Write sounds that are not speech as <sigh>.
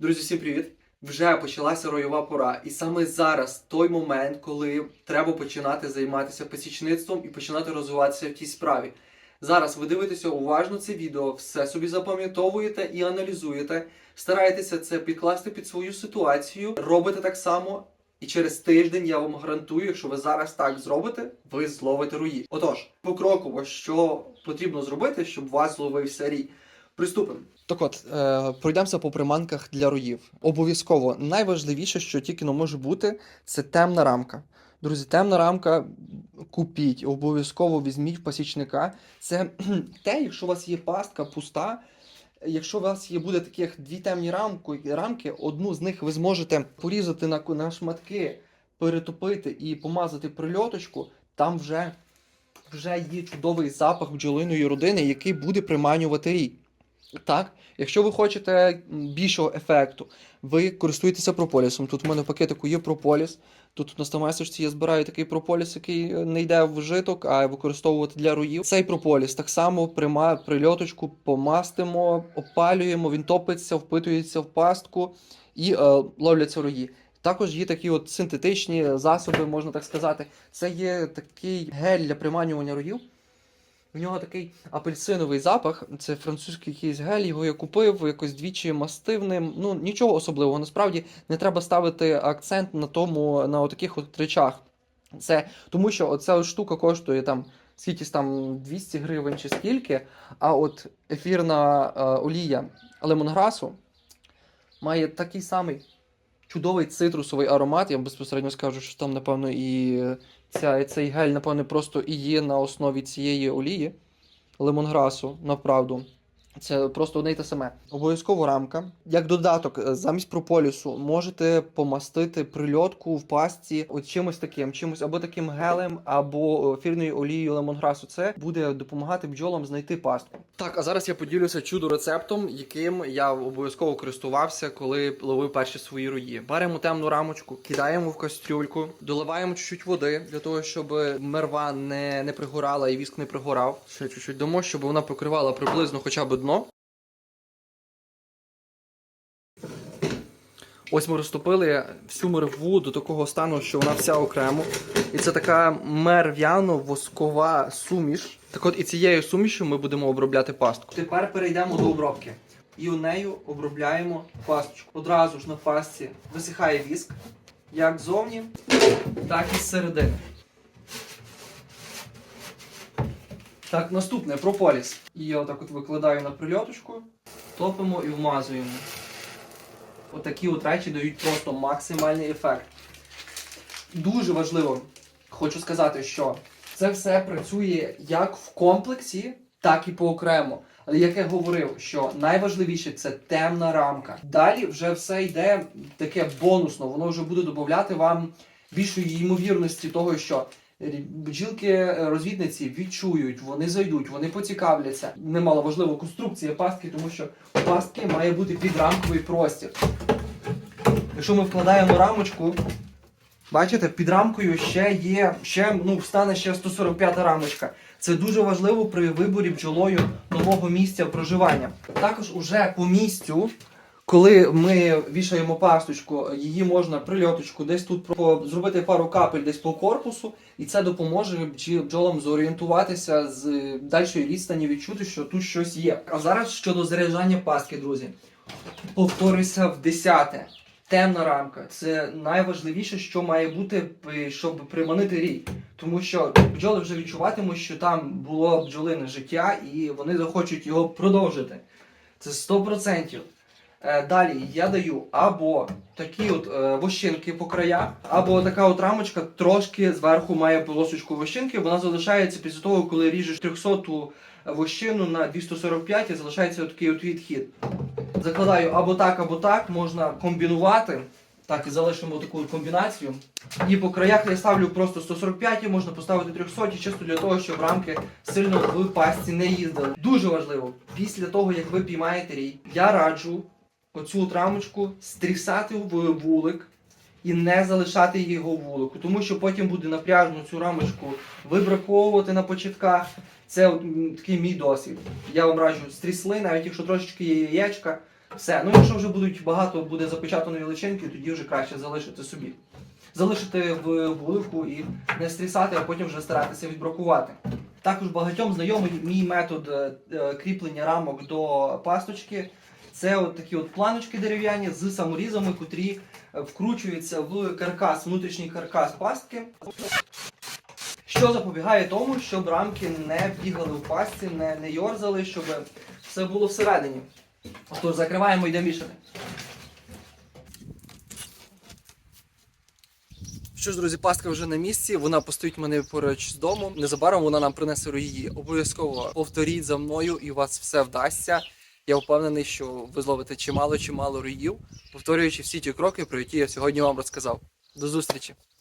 Друзі, всім привіт! Вже почалася ройова пора, і саме зараз той момент, коли треба починати займатися посічництвом і починати розвиватися в тій справі. Зараз ви дивитеся уважно це відео, все собі запам'ятовуєте і аналізуєте, стараєтеся це підкласти під свою ситуацію, робите так само, і через тиждень я вам гарантую, якщо ви зараз так зробите, ви зловите руї. Отож, покроково, що потрібно зробити, щоб вас зловився рій. Приступимо. Так от, е, пройдемося по приманках для роїв. Обов'язково найважливіше, що тільки не може бути, це темна рамка. Друзі, темна рамка купіть, обов'язково візьміть пасічника. Це <clears throat> те, якщо у вас є пастка пуста. Якщо у вас є буде таких дві темні рамки, рамки, одну з них ви зможете порізати на, на шматки, перетопити і помазати прильоточку, там вже, вже є чудовий запах бджолиної родини, який буде приманювати рій. Так, якщо ви хочете більшого ефекту, ви користуєтеся прополісом. Тут в мене пакетику є прополіс. Тут на стамайстерці я збираю такий прополіс, який не йде в житок, а використовувати для руїв. Цей прополіс так само прима прильоточку, помастимо, опалюємо, він топиться, впитується в пастку і е, ловляться рої. Також є такі от синтетичні засоби, можна так сказати. Це є такий гель для приманювання роїв. В нього такий апельсиновий запах. Це французький якийсь гель, його я купив, якось двічі мастив ним. Ну нічого особливого. Насправді не треба ставити акцент на тому, на таких от речах. Це тому, що оця штука коштує там скільки там 200 гривень чи скільки. А от ефірна е, олія лемонграсу має такий самий чудовий цитрусовий аромат. Я безпосередньо скажу, що там, напевно, і ця, цей гель, напевно, просто і є на основі цієї олії лемонграсу, направду. Це просто одне й те саме. Обов'язково рамка. Як додаток, е, замість прополісу можете помастити прильотку в пастці от чимось таким, чимось або таким гелем, або ефірною олією лемонграсу. Це буде допомагати бджолам знайти пастку. Так, а зараз я поділюся чудо рецептом, яким я обов'язково користувався, коли ловив перші свої рої. Беремо темну рамочку, кидаємо в кастрюльку, доливаємо чуть-чуть води для того, щоб мерва не, не пригорала і віск не пригорав. Ще чуть-чуть дамо, щоб вона покривала приблизно хоча б дно. Ось ми розтопили всю мерву до такого стану, що вона вся окремо. І це така мерв'яно-воскова суміш. Так от і цією сумішю ми будемо обробляти пастку. Тепер перейдемо до обробки. І у нею обробляємо пасточку. Одразу ж на пастці висихає віск, як ззовні, так і зсередини. Так, наступне прополіс. І я отак от викладаю на прильоточку, топимо і вмазуємо. Отакі от речі дають просто максимальний ефект. Дуже важливо, хочу сказати, що це все працює як в комплексі, так і поокремо. Але як я говорив, що найважливіше це темна рамка. Далі вже все йде таке бонусно, воно вже буде додати вам більшої ймовірності того, що бджілки-розвідниці відчують, вони зайдуть, вони поцікавляться. Немало важливо конструкція пастки, тому що у пастки має бути підрамковий простір. Якщо ми вкладаємо рамочку, бачите, під рамкою ще є, ще ну, встане ще 145 рамочка. Це дуже важливо при виборі бджолою нового місця проживання. Також уже по місцю, коли ми вішаємо пасточку, її можна прильоточку, десь тут зробити пару капель десь по корпусу, і це допоможе бджолам зорієнтуватися з дальшої відстані, відчути, що тут щось є. А зараз щодо заряджання пастки, друзі. Повторюся в десяте. Темна рамка це найважливіше, що має бути, щоб приманити рій. Тому що бджоли вже відчуватимуть, що там було бджолине життя, і вони захочуть його продовжити. Це 100%. Е, Далі я даю або такі от е, вощинки по краях, або така от рамочка трошки зверху має полосочку вощинки. Вона залишається після того, коли ріжеш 300-ту вощину на 245 і залишається такий от відхід. Закладаю або так, або так, можна комбінувати. Так, і залишимо таку комбінацію. І по краях я ставлю просто 145, можна поставити 300, чисто для того, щоб рамки сильно в пастці не їздили. Дуже важливо, після того, як ви піймаєте рій, я раджу оцю от рамочку стрісати в вулик і не залишати його вулику, тому що потім буде напряжно цю рамочку вибраковувати на початках. Це от, такий мій досвід. Я вам раджу стрісли, навіть якщо трошечки є яєчка, Все. Ну, якщо вже будуть багато буде запечатаної личинки, тоді вже краще залишити собі. Залишити в вуливку і не стрісати, а потім вже старатися відбракувати. Також багатьом знайомий мій метод е, е, кріплення рамок до пасточки. Це от такі от планочки дерев'яні з саморізами, котрі е, вкручуються в каркас, внутрішній каркас пастки. Що запобігає тому, щоб рамки не бігали в пастці, не, не йорзали, щоб все було всередині. Тож закриваємо і йдемо. Що ж, друзі, пастка вже на місці. Вона постоїть мене поруч з домом. Незабаром вона нам принесе рої. Обов'язково повторіть за мною, і у вас все вдасться. Я впевнений, що ви зловите чимало чимало роїв, повторюючи всі ті кроки, про які я сьогодні вам розказав. До зустрічі!